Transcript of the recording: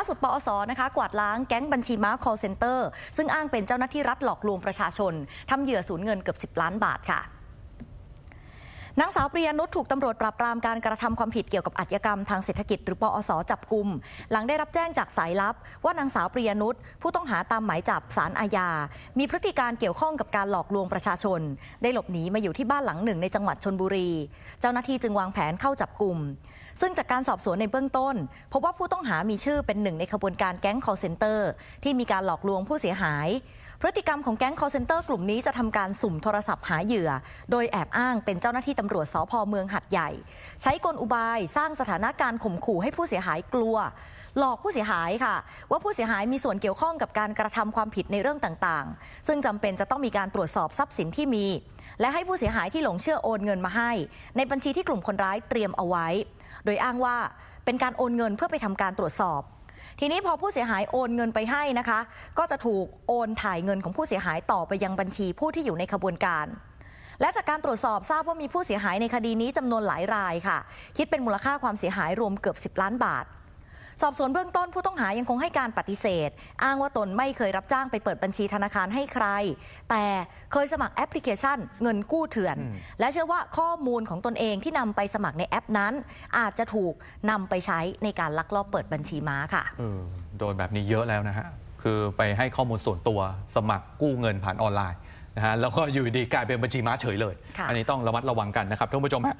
ล่าสุดปอสนะคะ กวาดล้างแก๊งบัญชีม้า call center ซึ่งอ้างเป็นเจ้าหน้าที่รัฐหลอกลวงประชาชนทำเหยื่อสูญเงินเกือบ 10 ล้านบาทค่ะ นางสาวปริยนุชถูกตำรวจปราบปรามการกระทำความผิดเกี่ยวกับอาชญากรรมทางเศรษฐกิจหรือปอสจับกลุ่มหลังได้รับแจ้งจากสายลับ ว่านางสาวปริยนุชผู้ต้องหาตามหมายจับสารอาญา มีพฤติการเกี่ยวข้องกับการหลอกลวงประชาชน ได้หลบหนีมาอยู่ที่บ้านหลังหนึ่งในจังหวัดชนบุรี เจ้าหน้าที่จึงวางแผนเข้าจับกลุ่มซึ่งจากการสอบสวนในเบื้องต้น พบว่าผู้ต้องหามีชื่อเป็นหนึ่งในขบวนการแก๊ง call center ที่มีการหลอกลวงผู้เสียหาย พฤติกรรมของแก๊ง call center กลุ่มนี้จะทำการสุ่มโทรศัพท์หาเหยื่อ โดยแอบอ้างเป็นเจ้าหน้าที่ตำรวจสพเมืองหัดใหญ่ ใช้กลอุบายสร้างสถานการณ์ข่มขู่ให้ผู้เสียหายกลัว หลอกผู้เสียหายค่ะ ว่าผู้เสียหายมีส่วนเกี่ยวข้องกับการกระทำความผิดในเรื่องต่างๆ ซึ่งจำเป็นจะต้องมีการตรวจสอบทรัพย์สินที่มี และให้ผู้เสียหายที่หลงเชื่อโอนเงินมาให้ ในบัญชีที่กลุ่มคนร้ายเตรียมเอาไว้ โดยอ้างว่าเป็นการโอนเงินเพื่อไปทำการตรวจสอบ ทีนี้พอผู้เสียหายโอนเงินไปให้นะคะ ก็จะถูกโอนถ่ายเงินของผู้เสียหายต่อไปยังบัญชีผู้ที่อยู่ในขบวนการ และจากการตรวจสอบทราบว่ามีผู้เสียหายในคดีนี้จำนวนหลายรายค่ะ คิดเป็นมูลค่าความเสียหายรวมเกือบ 10 ล้านบาท สอบสวนเบื้องต้นผู้ต้องหายังคงให้การปฏิเสธ อ้างว่าตนไม่เคยรับจ้างไปเปิดบัญชีธนาคารให้ใคร แต่เคยสมัครแอปพลิเคชัน เงินกู้เถื่อน และเชื่อว่าข้อมูลของตนเองที่นำไปสมัครในแอปนั้น อาจจะถูกนำไปใช้ในการลักลอบเปิดบัญชีม้าค่ะเออโดนแบบนี้เยอะแล้วนะฮะคือไปให้ข้อมูลส่วนตัวสมัครกู้เงินผ่านออนไลน์นะฮะแล้วก็อยู่ดีกลายเป็นบัญชีม้าเฉยเลยค่ะอันนี้ต้องระมัดระวังกันนะครับท่านผู้ชมฮะ